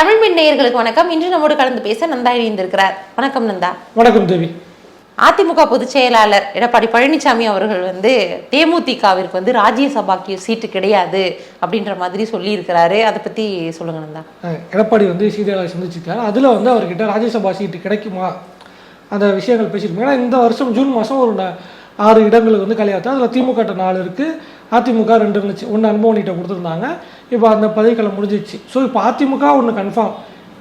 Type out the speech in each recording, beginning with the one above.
தமிழ் மின் நேயர்களுக்கு வணக்கம். இன்று நம்மோடு கலந்து பேச நந்தா இணைந்திருக்கிறார். வணக்கம் நந்தா. வணக்கம் தேவி. அதிமுக பொதுச் செயலாளர் எடப்பாடி பழனிசாமி அவர்கள் வந்து தேமுதிகவிற்கு வந்து ராஜ்யசபாக்கு சீட்டு கிடையாது அப்படின்ற மாதிரி சொல்லியிருக்கிறாரு. அதை பத்தி சொல்லுங்க நந்தா. எடப்பாடி வந்து செய்தியாளர் சந்திச்சிருக்காரு. அதில் வந்து அவர்கிட்ட ராஜ்யசபா சீட்டு கிடைக்குமா? அந்த விஷயங்கள் பேசியிருக்கோம் ஏன்னா இந்த வருஷம் ஜூன் மாதம் ஒரு ஆறு இடங்களுக்கு வந்து கல்யாணம் அதில் திமுக நாலு இருக்குது அதிமுக ரெண்டு இருந்துச்சு. ஒன்று அனுபவனிட்ட கொடுத்துருந்தாங்க. இப்போ அந்த பதவிக்காலம் முடிஞ்சிச்சு ஸோ இப்போ அதிமுக ஒன்று கன்ஃபார்ம்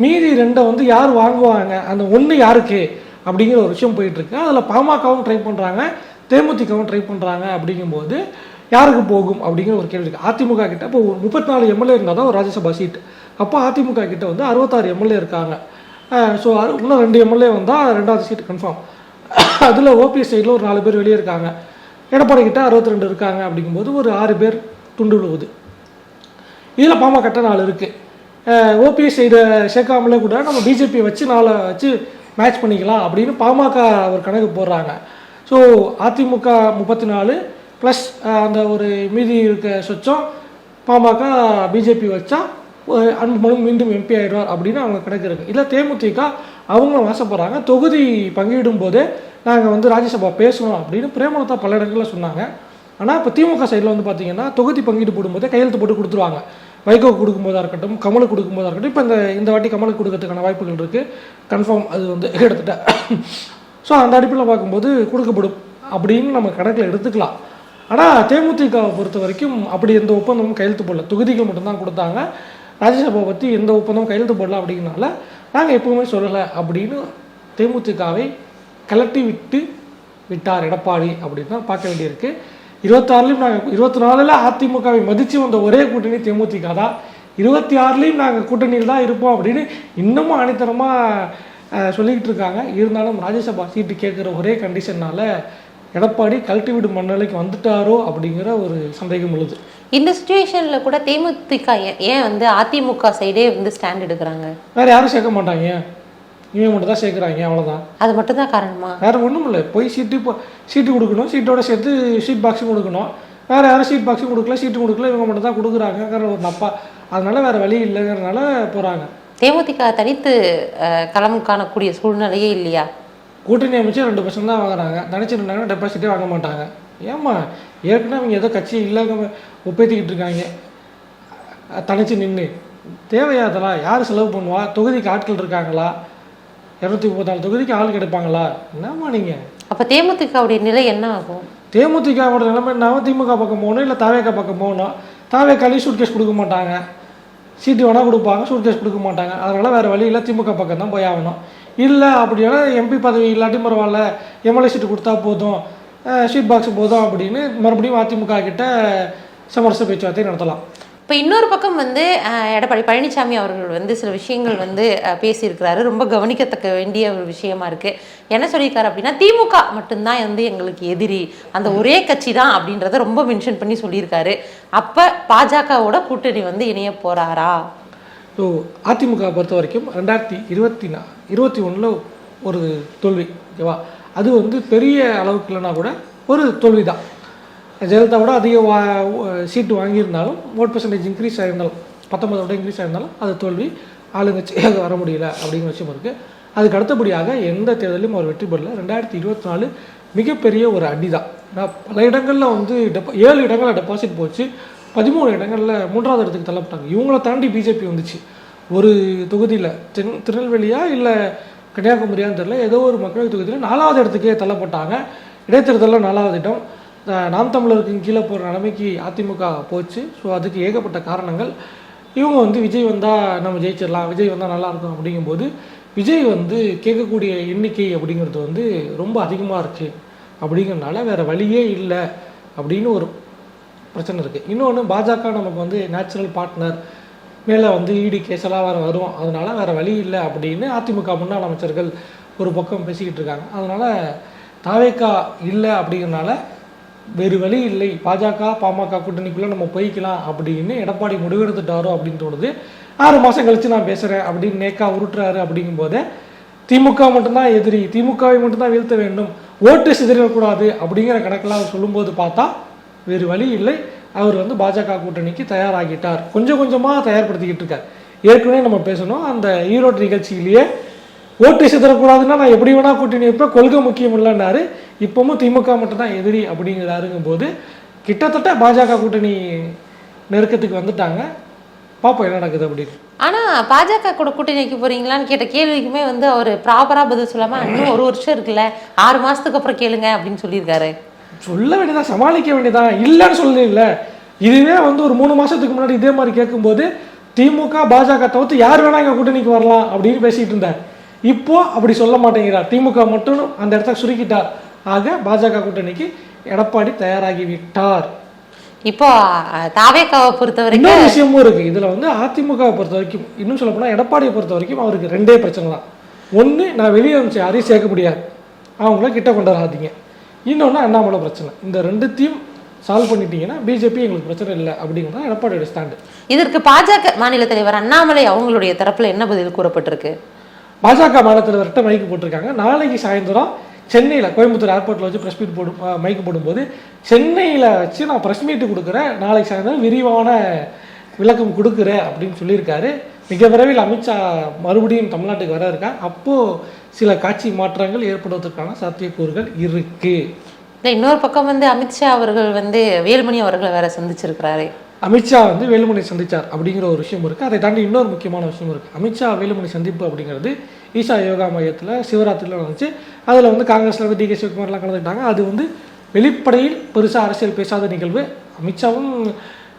மீதி ரெண்டை வந்து யார் வாங்குவாங்க? அந்த ஒன்று யாருக்கு? அப்படிங்கிற ஒரு விஷயம் போயிட்டுருக்கு. அதில் பாமகவும் ட்ரை பண்ணுறாங்க தேமுதிகவும் ட்ரை பண்ணுறாங்க அப்படிங்கும்போது யாருக்கு போகும் அப்படிங்கிற ஒரு கேள்வி இருக்குது அதிமுக கிட்ட இப்போ ஒரு முப்பத்தி நாலு எம்எல்ஏ இருந்தால் தான் ஒரு ராஜ்யசபா சீட் அப்போ அதிமுக கிட்ட வந்து அறுபத்தாறு எம்எல்ஏ இருக்காங்க. ஸோ இன்னும் ரெண்டு எம்எல்ஏ வந்தால் ரெண்டாவது சீட் கன்ஃபார்ம் அதில் ஓபிஎஸ் சைடில் ஒரு நாலு பேர் வெளியே இருக்காங்க. எடப்பாடி கிட்ட அறுபத்தி ரெண்டு இருக்காங்க அப்படிங்கும்போது ஒரு ஆறு பேர் துண்டு விழுவுது இதில் பாமக கட்ட நாள் இருக்குது ஓபிஎஸ் சைடை சேர்க்காமலே கூட நம்ம பிஜேபி வச்சு நாளை வச்சு மேட்ச் பண்ணிக்கலாம் அப்படின்னு பாமக ஒரு கணக்கு போடுறாங்க. ஸோ அதிமுக முப்பத்தி நாலு ப்ளஸ் அந்த ஒரு மீதி இருக்க சொச்சம் பாமக பிஜேபி வச்சா அன்புமணி மீண்டும் எம்பி ஆயிடுவார் அப்படின்னு அவங்க கணக்கு இருக்குது இல்லை தேமுதிக அவங்களும் ஆசைப்படுறாங்க தொகுதி பங்கிடும் போதே நாங்கள் வந்து ராஜ்யசபா பேசணும் அப்படின்னு பிரேமலதா பல இடங்களில் சொன்னாங்க. ஆனால் இப்போ திமுக சைடில் வந்து பார்த்தீங்கன்னா தொகுதி பங்கீடு போடும்போதே கையெழுத்து போட்டு கொடுத்துருவாங்க. வைகோ கொடுக்கும்போதாக இருக்கட்டும் கமலுக்கு கொடுக்கும்போதா இருக்கட்டும். இப்போ இந்த இந்த வாட்டி கமலுக்கு கொடுக்கறதுக்கான வாய்ப்புகள் இருக்குது கன்ஃபார்ம் அது வந்து எடுத்துட்ட. ஸோ அந்த அடிப்படையில் பார்க்கும்போது கொடுக்கப்படும் அப்படின்னு நம்ம கணக்கில் எடுத்துக்கலாம். ஆனால் தேமுதிகவை பொறுத்த வரைக்கும் அப்படி எந்த ஒப்பந்தமும் கையெழுத்து போடல. தொகுதிகள் மட்டும்தான் கொடுத்தாங்க. ராஜ்யசபா பற்றி எந்த ஒப்பந்தமும் கையெழுத்து போடலாம் அப்படிங்கிறனால நாங்கள் எப்பவுமே சொல்லலை அப்படின்னு தேமுதிகவை கலட்டி விட்டு விட்டார் எடப்பாடி அப்படின்னு தான் பார்க்க வேண்டியிருக்கு. இருபத்தாறுலையும் நாங்கள் இருபத்தி நாலில் அதிமுகவை மதித்து வந்த ஒரே கூட்டணி தேமுதிக தான். இருபத்தி ஆறுலேயும் நாங்கள் கூட்டணியில் தான் இருப்போம் அப்படின்னு இன்னமும் அணித்தரமாக சொல்லிக்கிட்டு இருக்காங்க. இருந்தாலும் ராஜ்யசபா சீட்டு கேட்குற ஒரே கண்டிஷன்னால் எடப்பாடி கழட்டி விடும் மண்ணலைக்கு வந்துட்டாரோ அப்படிங்கிற ஒரு சந்தேகம் உள்ளது. இந்த சுச்சுவேஷன்ல கூட தேமுதிக ஏன் வந்து அதிமுக சைடே வந்து ஸ்டாண்ட் எடுக்கிறாங்க? வேற யாரும் சேர்க்க மாட்டாங்க. இவங்க மட்டும் தான் சேர்க்குறாங்க அவ்வளோதான் அது மட்டும் தான் காரணமா? வேற ஒன்றும் இல்லை. போய் சீட்டு இப்போ சீட்டு கொடுக்கணும். சீட்டோட சேர்த்து ஷீட் பாக்ஸும் கொடுக்கணும். வேற யாரும் ஷீட் பாக்ஸும் கொடுக்கல சீட்டு கொடுக்கல இவங்க மட்டும் தான் கொடுக்குறாங்கிற ஒரு நப்பா. அதனால வேற வழி இல்லைங்கிறனால போகிறாங்க தேமுதிக தனித்து களம் காணக்கூடிய சூழ்நிலையே இல்லையா? கூட்டணி அமைச்சு ரெண்டு பர்சன்ட் தான் வாங்குறாங்க. தனிச்சு இருந்தாங்கன்னா டெபாசிட்டே வாங்க மாட்டாங்க. ஏம்மா ஏற்கனவே அவங்க ஏதோ கட்சி இல்லாம ஒப்பேத்திக்கிட்டு இருக்காங்க. தனிச்சு நின்று தேவையா அதெல்லாம்? யார் செலவு பண்ணுவா? தொகுதிக்கு ஆட்கள் இருக்காங்களா? இரநூத்தி முப்பத்தாலு தொகுதிக்கு ஆள் கிடைப்பாங்களா? என்னம்மா நீங்கள் அப்ப தேமுதிகவுடைய நிலை என்ன ஆகும்? தேமுதிகவோட நிலைமை என்ன திமுக பக்கம் போகணும் இல்லை தாவேக்கா பக்கம் போகணும் தாவேக்காலையும் சூட் கேஸ் கொடுக்க மாட்டாங்க. சீட்டு வேணால் கொடுப்பாங்க சூட் கேஸ் கொடுக்க மாட்டாங்க. அதனால் வேறு வழி இல்லை திமுக பக்கம் தான் போய் ஆகணும். இல்லை அப்படின்னா எம்பி பதவி இல்லாட்டி பரவாயில்ல எம்எல்ஏ சீட்டு கொடுத்தா போதும். ஷீட் பாக்ஸ் போதும் அப்படின்னு மறுபடியும் அதிமுக கிட்ட சமரச பேச்சுவார்த்தை நடத்தலாம். இப்போ இன்னொரு பக்கம் வந்து எடப்பாடி பழனிசாமி அவர்கள் வந்து சில விஷயங்கள் வந்து பேசியிருக்கிறாரு. ரொம்ப கவனிக்கத்தக்க வேண்டிய ஒரு விஷயமா இருக்கு. என்ன சொல்லியிருக்காரு அப்படின்னா திமுக மட்டும்தான் வந்து எங்களுக்கு எதிரி. அந்த ஒரே கட்சி தான் அப்படின்றத ரொம்ப மென்ஷன் பண்ணி சொல்லியிருக்காரு. அப்ப பாஜகவோட கூட்டணி வந்து இணைய போறாரா? ஸோ அதிமுக பொறுத்த வரைக்கும் ரெண்டாயிரத்தி இருபத்தி நா இருபத்தி ஒன்றில் ஒரு தோல்வி ஓகேவா? அது வந்து பெரிய அளவுக்கு இல்லைனா கூட ஒரு தோல்வி தான் ஜெயலலிதாவோட அதிக வா சீட்டு வாங்கியிருந்தாலும் ஓட் பர்சன்டேஜ் இன்க்ரீஸ் ஆயிருந்தாலும் பத்தொன்பதோட இன்க்ரீஸ் ஆயிருந்தாலும் அது தோல்வி ஆளுங்கட்சியாக வர முடியல அப்படிங்கிற விஷயம் இருக்குது அதுக்கு அடுத்தபடியாக எந்த தேர்தலையும் அவர் வெற்றி பெறல. ரெண்டாயிரத்தி இருபத்தி நாலு மிகப்பெரிய ஒரு அடி தான் நான் பல இடங்களில் வந்து டெபா ஏழு இடங்களில் டெபாசிட் போச்சு. பதிமூணு இடங்களில் மூன்றாவது இடத்துக்கு தள்ளப்பட்டாங்க. இவங்கள தாண்டி பிஜேபி வந்துச்சு. ஒரு தொகுதியில் தென் திருநெல்வேலியா இல்லை கன்னியாகுமரியான்னு தெரியல. ஏதோ ஒரு மக்களவை தொகுதியில் நாலாவது இடத்துக்கே தள்ளப்பட்டாங்க. இடைத்தேர்தலில் நாலாவது இடம். நாம் தமிழருக்கு கீழே போகிற நிலைமைக்கு அதிமுக போச்சு. ஸோ அதுக்கு ஏகப்பட்ட காரணங்கள். இவங்க வந்து விஜய் வந்தால் நம்ம ஜெயிச்சிடலாம். விஜய் வந்தால் நல்லாயிருக்கும் அப்படிங்கும்போது விஜய் வந்து கேட்கக்கூடிய எண்ணிக்கை அப்படிங்கிறது வந்து ரொம்ப அதிகமாக இருக்குது அப்படிங்கிறனால வேறு வழியே இல்லை அப்படின்னு ஒரு பிரச்சனை இருக்குது இன்னொன்று பாஜக நமக்கு வந்து நேச்சுரல் பார்ட்னர் மேலே வந்து இடி கேஸெல்லாம் வேறு வரும் அதனால் வேறு வழி இல்லை அப்படின்னு அதிமுக முன்னாள் அமைச்சர்கள் ஒரு பக்கம் பேசிக்கிட்டு இருக்காங்க. அதனால் தாவேக்கா இல்லை அப்படிங்கிறனால வேறு வழி இல்லை. பாஜக பாமக கூட்டணிக்குள்ளே நம்ம போய்க்கலாம் அப்படின்னு எடப்பாடி முடிவெடுத்துட்டாரோ அப்படின்னு தோணுது. ஆறு மாதம் கழித்து நான் பேசுகிறேன் அப்படின்னு நேக்கா உருட்டுறாரு அப்படிங்கும்போதே திமுக மட்டும்தான் எதிரி. திமுகவை மட்டும்தான் வீழ்த்த வேண்டும். ஓட்டு சிதறிடக்கூடாது அப்படிங்கிற கணக்கெல்லாம் சொல்லும்போது பார்த்தா வேறு வழி இல்லை. அவர் வந்து பாஜக கூட்டணிக்கு தயாராகிட்டார். கொஞ்சம் கொஞ்சமாக தயார்படுத்திக்கிட்டு இருக்கார். ஏற்கனவே நம்ம பேசணும் அந்த ஈரோடு நிகழ்ச்சியிலேயே ஓட்டு சிதறக்கூடாதுன்னா நான் எப்படி வேணா கூட்டணி வைப்பேன் கொள்கை முக்கியம் இல்லைன்னாரு. இப்பவும் திமுக மட்டும்தான் எதிரி அப்படிங்கிறாருங்கும் போது கிட்டத்தட்ட பாஜக கூட்டணி நெருக்கத்துக்கு வந்துட்டாங்க. பார்ப்போம் என்ன நடக்குது அப்படின்னு. ஆனா பாஜக கூட கூட்டணிக்கு போறீங்களான்னு கேட்ட கேள்விக்குமே வந்து அவர் ப்ராப்பரா பதில் சொல்லாம இன்னும் ஒரு வருஷம் இருக்குல்ல ஆறு மாசத்துக்கு அப்புறம் கேளுங்க அப்படின்னு சொல்லியிருக்காரு. சொல்ல வேண்டியதான் சமாளிக்க வேண்டியதான் இல்லைன்னு சொல்லல இதுவே வந்து ஒரு மூணு மாசத்துக்கு முன்னாடி இதே மாதிரி கேட்கும்போது திமுக பாஜக தவிர்த்து யார் வேணா எங்க கூட்டணிக்கு வரலாம் அப்படின்னு பேசிட்டு இருந்தார் இப்போ அப்படி சொல்ல மாட்டேங்கிறார் திமுக மட்டும் அந்த இடத்த சுருக்கிட்டார் ஆக பாஜக கூட்டணிக்கு எடப்பாடி தயாராகி விட்டார். இப்போ தாவேக்காவை பொறுத்த வரைக்கும் இன்னொரு விஷயமும் இருக்கு. இதுல வந்து அதிமுகவை பொறுத்த வரைக்கும் இன்னும் சொல்ல போனா எடப்பாடியை பொறுத்த வரைக்கும் அவருக்கு ரெண்டே பிரச்சனை தான் ஒண்ணு நான் வெளியே அனுப்பிச்சு யாரையும் சேர்க்க முடியாது. அவங்கள கிட்ட கொண்டு வராதீங்க. இன்னொன்று அண்ணாமலை பிரச்சனை? இந்த ரெண்டுத்தையும் சால்வ் பண்ணிட்டீங்கன்னா பிஜேபி எங்களுக்கு பிரச்சனை இல்லை அப்படிங்கிறது எடப்பாடியோட ஸ்டாண்டு இதற்கு பாஜக மாநில தலைவர் அண்ணாமலை அவங்களுடைய தரப்புல என்ன பதில் கூறப்பட்டிருக்கு? பாஜக மாநில தலைவர்கிட்ட மைக்கு போட்டிருக்காங்க. நாளைக்கு சாயந்தரம் சென்னையில் கோயம்புத்தூர் ஏர்போர்ட்டில் வச்சு ப்ரெஸ் மீட் போடும் மைக்கு போடும்போது சென்னையில் வச்சு நான் ப்ரெஸ் மீட் கொடுக்குறேன். நாளைக்கு சாயந்தரம் விரிவான விளக்கம் கொடுக்குறேன் அப்படின்னு சொல்லியிருக்காரு. மிக விரைவில் அமித்ஷா மறுபடியும் தமிழ்நாட்டுக்கு வர இருக்கா? அப்போது சில காட்சி மாற்றங்கள் ஏற்படுவதற்கான சாத்தியக்கூறுகள் இருக்குது இன்னொரு பக்கம் வந்து அமித்ஷா அவர்கள் வந்து வேலுமணி அவர்களை வேற சந்திச்சிருக்கிறாரு. அமித்ஷா வந்து வேலுமணி சந்திச்சார் அப்படிங்கிற ஒரு விஷயம் இருக்குது அதை தாண்டி இன்னொரு முக்கியமான விஷயம் இருக்குது அமித்ஷா வேலுமணி சந்திப்பு அப்படிங்கிறது ஈஷா யோகா மையத்தில் சிவராத்திரியில் நடந்துச்சு. அதில் வந்து காங்கிரஸ்ல இருந்து டிகே சிவகுமார்லாம் கலந்துக்கிட்டாங்க. அது வந்து வெளிப்படையில் பெருசாக அரசியல் பேசாத நிகழ்வு. அமித்ஷாவும்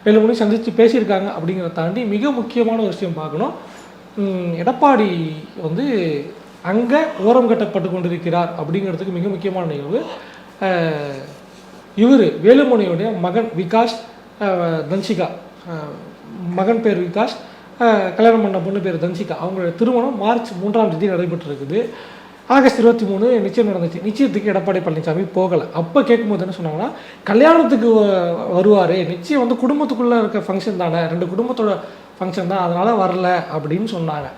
வேலுமணி சந்தித்து பேசியிருக்காங்க அப்படிங்கிறத தாண்டி மிக முக்கியமான ஒரு விஷயம் பார்க்கணும். எடப்பாடி வந்து அங்கே ஓரம் கட்டப்பட்டு கொண்டிருக்கிறார் அப்படிங்கிறதுக்கு மிக முக்கியமான நிகழ்வு. இவர் வேலுமணியுடைய மகன் விகாஷ் தன்சிகா மகன் பேர் விகாஷ் கல்யாணம் பண்ண பொண்ணு பேர் தன்சிகா அவங்களுடைய திருமணம் மார்ச் மூன்றாம் தேதி நடைபெற்றிருக்குது. ஆகஸ்ட் இருபத்தி மூணு நிச்சயம் நடந்துச்சு. நிச்சயத்துக்கு எடப்பாடி பழனிசாமி போகலை. அப்போ கேட்கும்போது என்ன சொன்னாங்கன்னா கல்யாணத்துக்கு வ- நிச்சயம் வந்து குடும்பத்துக்குள்ளே இருக்க ஃபங்க்ஷன் தானே. ரெண்டு குடும்பத்தோட ஃபங்க்ஷன் தான். அதனால் வரல அப்படின்னு சொன்னாங்க.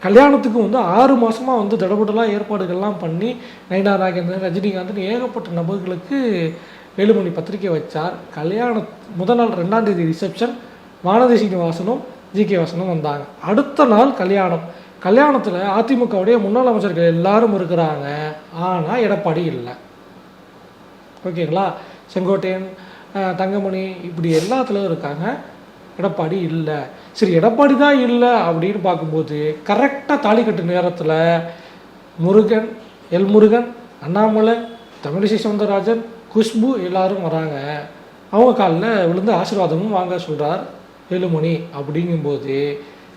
கல்யாணத்துக்கு வந்து ஆறு மாதமாக வந்து தடபுடலாக ஏற்பாடுகள்லாம் பண்ணி நயனா நாகேந்திரன் ரஜினிகாந்த்னு ஏகப்பட்ட நபர்களுக்கு வேலுமணி பத்திரிக்கை வச்சார். கல்யாண முதல் நாள் ரெண்டாம் தேதி ரிசப்ஷன் வானதி சீனிவாசனும் ஜி கே வாசனும் வந்தாங்க. அடுத்த நாள் கல்யாணம். கல்யாணத்தில் அதிமுகவுடைய முன்னாள் அமைச்சர்கள் எல்லாரும் இருக்கிறாங்க. ஆனால் எடப்பாடி இல்லை. ஓகேங்களா? செங்கோட்டையன் தங்கமணி இப்படி எல்லாத்துலேயும் இருக்காங்க. எடப்பாடி இல்லை. சரி எடப்பாடி தான் இல்லை அப்படின்னு பார்க்கும்போது கரெக்டாக தாலிக்கட்டு நேரத்தில் முருகன் எல் முருகன் அண்ணாமலை தமிழிசை சவுந்தரராஜன் குஷ்பு எல்லாரும் வராங்க. அவங்க காலில் விழுந்து ஆசீர்வாதமும் வாங்க சொல்கிறார் வேலுமணி அப்படிங்கும்போது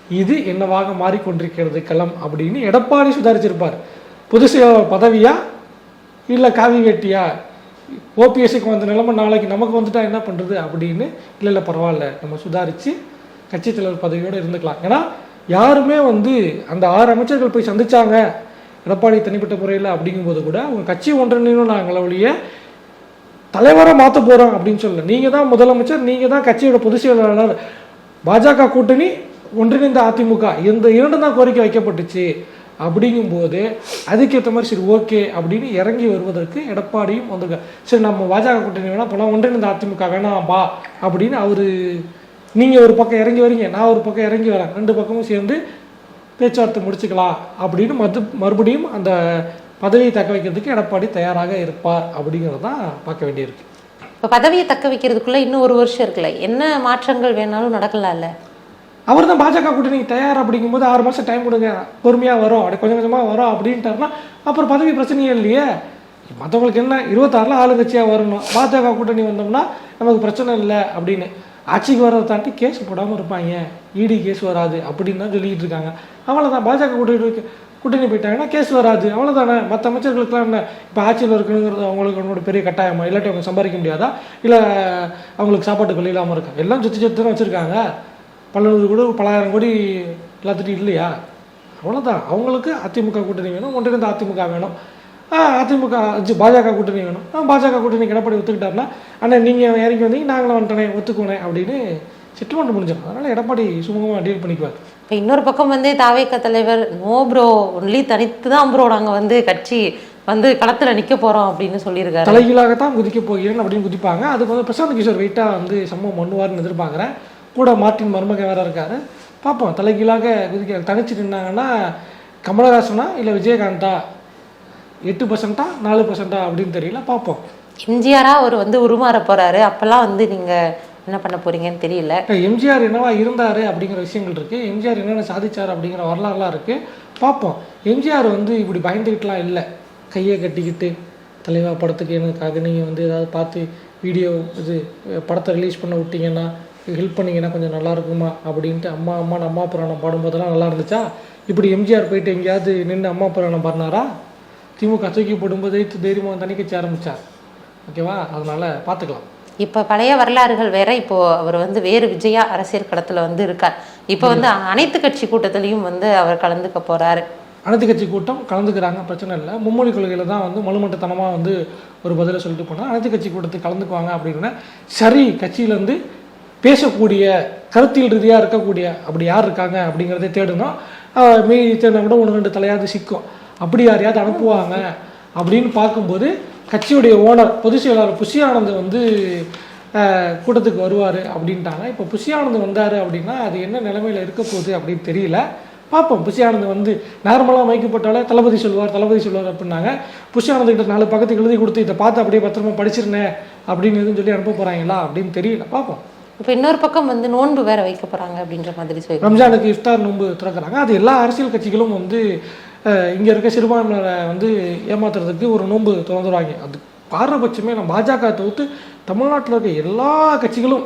இது என்னவாக மாறிக்கொண்டிருக்கிறது களம் அப்படின்னு எடப்பாடி சுதாரிச்சிருப்பார். பொது செயலாளர் பதவியா? இல்லை காவி வேட்டியா? ஓபிஎஸ்சிக்கு வந்த நிலைமை நாளைக்கு நமக்கு வந்துட்டா என்ன பண்ணுறது அப்படின்னு இல்லை இல்லை பரவாயில்ல நம்ம சுதாரித்து கட்சித் தலைவர் பதவியோடு இருந்துக்கலாம். ஏன்னா யாருமே வந்து அந்த ஆறு அமைச்சர்கள் போய் சந்திச்சாங்க எடப்பாடி தனிப்பட்ட முறையில் அப்படிங்கும்போது கூட அவங்க கட்சி ஒன்றிணையும் நாங்கள் ஒழிய தலைவரை மாற்ற போகிறோம் அப்படின்னு சொல்லலை. நீங்கள் தான் முதலமைச்சர் நீங்கள் தான் கட்சியோட பொதுச் செயலாளர் பாஜக கூட்டணி ஒன்றிணைந்த அதிமுக. இந்த இரண்டு தான் கோரிக்கை வைக்கப்பட்டுச்சு. அப்படிங்கும்போது அதுக்கேற்ற மாதிரி சரி ஓகே அப்படின்னு இறங்கி வருவதற்கு எடப்பாடியும் வந்திருக்கார் சரி நம்ம பாஜக கூட்டணி வேணாம் போனால் ஒன்றிணைந்த அதிமுக வேணாம் பா அப்படின்னு அவர் நீங்கள் ஒரு பக்கம் இறங்கி வரீங்க நான் ஒரு பக்கம் இறங்கி வரேன் ரெண்டு பக்கமும் சேர்ந்து பேச்சுவார்த்தை முடிச்சுக்கலாம் அப்படின்னு மது மறுபடியும் அந்த பதவியை தக்க வைக்கிறதுக்கு எடப்பாடி தயாராக இருப்பார் அப்படிங்கிறது தான் பார்க்க வேண்டியிருக்கு. இப்போ பதவியை தக்க வைக்கிறதுக்குள்ள இன்னும் ஒரு வருஷம் இருக்குல்ல. என்ன மாற்றங்கள் வேணாலும் நடக்கலாம்ல. அவர் தான் பாஜக கூட்டணிக்கு தயார் அப்படிங்கும்போது ஆறு மாதம் டைம் கொடுங்க. பொறுமையாக வரும். அப்படி கொஞ்சம் கொஞ்சமாக வரும் அப்படின்ட்டாருன்னா அப்புறம் பதவி பிரச்சனையே இல்லையே. மற்றவங்களுக்கு என்ன? இருபத்தாறில் ஆளுங்கட்சியாக வரணும். பாஜக கூட்டணி வந்தோம்னா நமக்கு பிரச்சனை இல்லை அப்படின்னு. ஆட்சிக்கு வரதை தாண்டி கேஸ் போடாமல் இருப்பாங்க. இடி கேஸ் வராது அப்படின்னு தான் சொல்லிக்கிட்டு இருக்காங்க. அவ்வளோதான் பாஜக கூட்டணி கூட்டணி போயிட்டாங்கன்னா கேஸ் வராது. அவ்வளோதானே மற்ற அமைச்சர்களுக்கெல்லாம் என்ன? இப்போ ஆட்சியில் இருக்கணுங்கிறது அவங்களுக்கு அவங்களோட பெரிய கட்டாயமா? இல்லாட்டி அவங்க சம்பாதிக்க முடியாதா? இல்லை அவங்களுக்கு சாப்பாட்டு கொள்ளை இல்லாமல் இருக்கா? எல்லாம் சுற்றி சுற்றி தான் வச்சுருக்காங்க. பல நூறு கோடி பலாயிரம் கோடி எல்லாத்துட்டும் இல்லையா? அவ்வளோதான் அவங்களுக்கு அதிமுக கூட்டணி வேணும் ஒன்றிணைந்த அதிமுக வேணும். அதிமுக பாஜக கூட்டணி வேணும். பாஜக கூட்டணி எடப்பாடி ஒத்துக்கிட்டாருன்னா அண்ணன் நீங்கள் இறங்கி வந்தீங்க நாங்களும் வந்துட்டனே ஒத்துக்கோனே அப்படின்னு செட்டில்மெண்ட் முடிஞ்சிடும். அதனால் எடப்பாடி சுமூகமாக டீல் பண்ணிக்குவார். இப்போ இன்னொரு பக்கம் வந்து தாவேக்க தலைவர் நோ ப்ரோ ஒன்லி தனித்து தான் ப்ரோ நாங்கள் வந்து கட்சி வந்து களத்தில் நிற்க போகிறோம் அப்படின்னு சொல்லியிருக்காரு. தலைகீழாகத்தான் குதிக்க போகிறேன் அப்படின்னு குதிப்பாங்க. அதுக்கு வந்து பிரசாந்த் கிஷோர் வெயிட்டாக வந்து சம்பவம் பண்ணுவார்னு எதிர்பார்க்குறேன். கூட மார்ட்டின் மருமகன் வேற இருக்காரு. பார்ப்போம் தலைகீழாக குதிக்க தனிச்சு நின்னாங்கன்னா கமலஹாசனா இல்லை விஜயகாந்தா? எட்டு பர்சன்ட்டா நாலு பர்சன்ட்டா அப்படின்னு தெரியல பார்ப்போம் எம்ஜிஆரா அவர் வந்து உருமாற போறாரு. அப்பெல்லாம் வந்து நீங்க என்ன பண்ண போறீங்கன்னு தெரியல. இப்போ எம்ஜிஆர் என்னவா இருந்தார் அப்படிங்கிற விஷயங்கள் இருக்குது எம்ஜிஆர் என்னென்ன சாதிச்சார் அப்படிங்கிற வரலாறுலாம் இருக்குது பார்ப்போம் எம்ஜிஆர் வந்து இப்படி பயந்துக்கிட்டுலாம் இல்லை. கையை கட்டிக்கிட்டு தலைவா படத்துக்கு எனக்காக நீங்கள் வந்து ஏதாவது பார்த்து வீடியோ இது படத்தை ரிலீஸ் பண்ண விட்டீங்கன்னா ஹெல்ப் பண்ணீங்கன்னா கொஞ்சம் நல்லா இருக்குமா? அப்படின்ட்டு அம்மா அம்மான்னு அம்மா புராணம் பாடும்போதெல்லாம் நல்லா இருந்துச்சா? இப்படி எம்ஜிஆர் போயிட்டு எங்கேயாவது நின்று அம்மா புராணம் பாடினாரா? திமுக தூக்கி போடும்போது தைரியமாக தனி கட்சி ஆரம்பித்தார் ஓகேவா? அதனால் பார்த்துக்கலாம் இப்ப பழைய வரலாறுகள் வேற. இப்போ அவர் வந்து வேறு விஜயா அரசியல் களத்துல வந்து இருக்கார். இப்போ வந்து அனைத்து கட்சி கூட்டத்திலையும் வந்து அவர் கலந்துக்க போறாரு. அனைத்து கட்சி கூட்டம் கலந்துக்கிறாங்க பிரச்சனை இல்லை. மும்மொழி கொள்கையில் தான் வந்து மலுமட்டத்தனமாக வந்து ஒரு பதிலை சொல்லிட்டு போனால் அனைத்து கட்சி கூட்டத்துக்கு கலந்துக்குவாங்க அப்படின்னா சரி கட்சியிலேருந்து பேசக்கூடிய கருத்தியல் ரீதியாக இருக்கக்கூடிய அப்படி யார் இருக்காங்க அப்படிங்கிறதே தேடணும் ஆஹ் மீதி தேடினா கூட ஒன்று ரெண்டு தலையாவது சிக்கும். அப்படி யாரையாவது அனுப்புவாங்க அப்படின்னு பார்க்கும்போது கட்சியுடைய ஓனர் பொதுச் செயலாளர் புஷி ஆனந்த் வந்து கூட்டத்துக்கு வருவார் அப்படின்ட்டாங்க. இப்போ புஷி ஆனந்த் வந்தார் அப்படின்னா அது என்ன நிலைமையில் இருக்க போகுது அப்படின்னு தெரியல. பார்ப்போம். புஷியானந்த் வந்து நார்மலாக மைக்கு போட்டாலே தளபதி சொல்லுவார் தளபதி சொல்லுவார் அப்படின்னாங்க. புஷியானந்த்கிட்ட நாலு பக்கத்துக்கு எழுதி கொடுத்து இதை பார்த்து அப்படியே பத்திரமா படிச்சிருந்தேன் அப்படின்னு எதுவும் சொல்லி அனுப்ப போகிறாங்களா அப்படின்னு தெரியல. பார்ப்போம். இப்போ இன்னொரு பக்கம் வந்து நோன்பு வேற வைக்க போறாங்க அப்படின்ற மாதிரி சொல்லி ரம்ஜானுக்கு இஃப்தார் நோன்பு திறக்கிறாங்க. அது எல்லா அரசியல் கட்சிகளும் வந்து இங்கே இருக்க சிறுபான்மையினரை வந்து ஏமாத்துறதுக்கு ஒரு நோன்பு திறந்துடுவாங்க அது பாரபட்சமே நம்ம பாஜக தவிர்த்து தமிழ்நாட்டில் இருக்க எல்லா கட்சிகளும்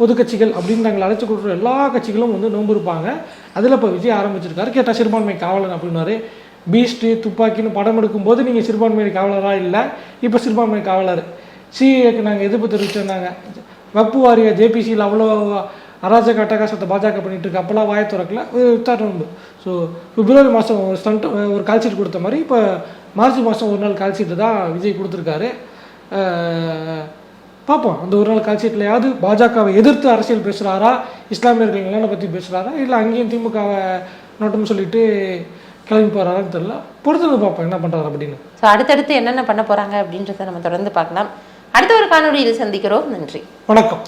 பொது கட்சிகள் அப்படின்னு நாங்கள் அழைச்சி கொடுக்குற எல்லா கட்சிகளும் வந்து நோன்பு இருப்பாங்க. அதில் இப்போ விஜய் ஆரம்பிச்சிருக்காரு. கேட்டால் சிறுபான்மை காவலன் அப்படின்னாரு. பீஸ்ட்டு துப்பாக்கின்னு படம் எடுக்கும்போது நீங்கள் சிறுபான்மை காவலராக இல்லை இப்போ சிறுபான்மை காவலர். சிஏக்கு நாங்கள் எதிர்ப்பு தெரிவிச்சிருந்தாங்க. வப்பு வாரிய ஜேபிசியில் அவ்வளோ அராஜக அட்டகாசத்தை பாஜக பண்ணிட்டு இருக்கு. அப்போல்லாம் வாய திறக்கல. உத்தாட்டம் உண்டு. ஸோ பிப்ரவரி மாதம் ஒரு ஸ்டண்ட் ஒரு கால்ஷீட் கொடுத்த மாதிரி இப்போ மார்ச் மாதம் ஒரு நாள் கால்ஷீட்டு தான் விஜய் கொடுத்துருக்காரு. பார்ப்போம். அந்த ஒரு நாள் கால் பாஜகவை எதிர்த்து அரசியல் பேசுகிறாரா இஸ்லாமியர்கள் நலனை பற்றி பேசுகிறாரா இல்லை அங்கேயும் திமுகவை நோட்டம்னு சொல்லிட்டு கிளம்பி போகிறாரான்னு தெரியல. பொறுத்தது பார்ப்போம் என்ன பண்ணுறாரு அப்படின்னு. ஸோ அடுத்தடுத்து என்னென்ன பண்ண போகிறாங்க அப்படின்றத நம்ம தொடர்ந்து பார்க்கலாம். அடுத்த ஒரு காணொலியில் சந்திக்கிறோம். நன்றி. வணக்கம்.